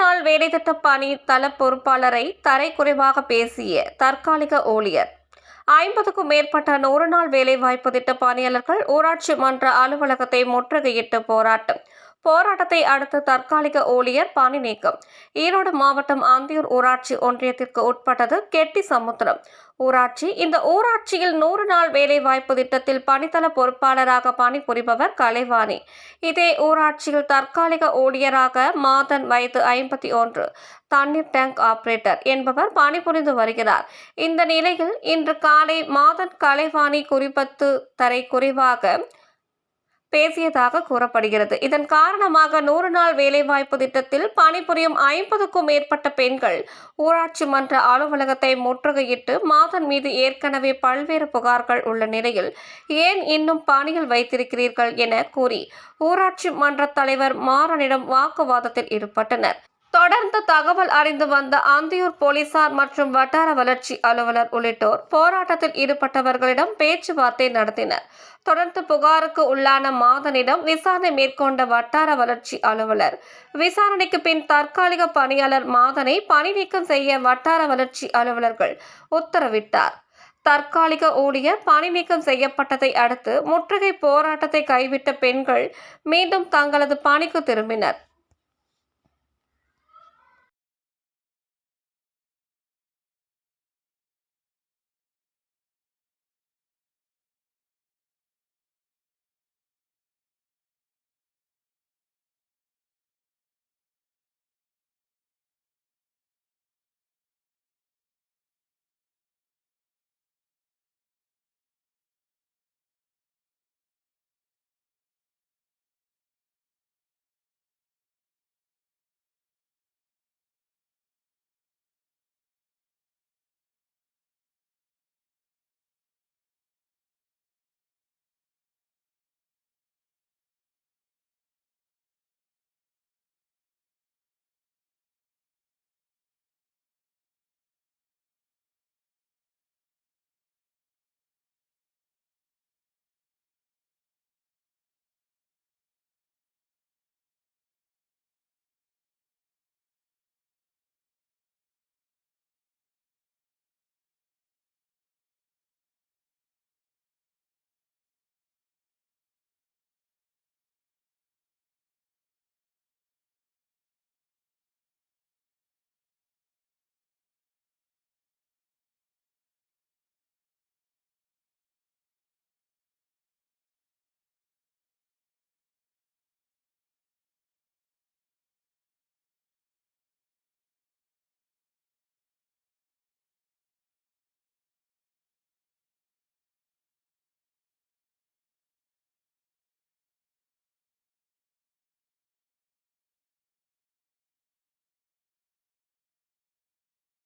வேலைத்திட்ட பணி தள பொறுப்பாளரை தரைக்குறைவாக பேசிய தற்காலிக ஊழியர். ஐம்பதுக்கும் மேற்பட்ட நூறு நாள் வேலைவாய்ப்பு திட்ட பணியாளர்கள் ஊராட்சி மன்ற அலுவலகத்தை முற்றுகையிட்டு போராட்டம். போராட்டத்தை அடுத்து தற்காலிக ஊழியர் பணி நீக்கம். ஈரோடு மாவட்டம் அந்தியூர் ஊராட்சி ஒன்றியத்திற்கு உட்பட்டது கெட்டி சமுத்திரம். ஊராட்சி இந்த ஊராட்சியில் நூறு நாள் வேலைவாய்ப்பு திட்டத்தில் பணித்தள பொறுப்பாளராக பணிபுரிபவர் கலைவாணி. இதே ஊராட்சியில் தற்காலிக ஊழியராக மாதன் வயது ஐம்பத்தி ஒன்று தண்ணீர் டேங்க் ஆபரேட்டர் என்பவர் பணிபுரிந்து வருகிறார். இந்த நிலையில் இன்று காலை மாதன் கலைவாணி குறிப்பத்து தரை குறைவாக பேசியதாக கூறப்படுகிறது. இதன் காரணமாக நூறு நாள் வேலைவாய்ப்பு திட்டத்தில் பணிபுரியும் ஐம்பதுக்கும் மேற்பட்ட பெண்கள் ஊராட்சி மன்ற அலுவலகத்தை முற்றுகையிட்டு மாதன் மீது ஏற்கனவே பல்வேறு புகார்கள் உள்ள நிலையில் ஏன் இன்னும் பணியில் வைத்திருக்கிறீர்கள் என கூறி ஊராட்சி மன்ற தலைவர் மாறனிடம் வாக்குவாதத்தில் ஈடுபட்டனர். தொடர்ந்து தகவல் அறிந்து வந்த அந்தியூர் போலீசார் மற்றும் வட்டார வளர்ச்சி அலுவலர் உள்ளிட்டோர் போராட்டத்தில் ஈடுபட்டவர்களிடம் பேச்சுவார்த்தை நடத்தினர். தொடர்ந்து புகாருக்கு உள்ளான மாதனிடம் விசாரணை மேற்கொண்ட வட்டார வளர்ச்சி அலுவலர் விசாரணைக்கு பின் தற்காலிக பணியாளர் மாதனை பணி நீக்கம் செய்ய வட்டார வளர்ச்சி அலுவலர்கள் உத்தரவிட்டார். தற்காலிக ஊழியர் பணி நீக்கம் செய்யப்பட்டதை அடுத்து முற்றுகை போராட்டத்தை கைவிட்ட பெண்கள் மீண்டும் தங்களது பணிக்கு திரும்பினர்.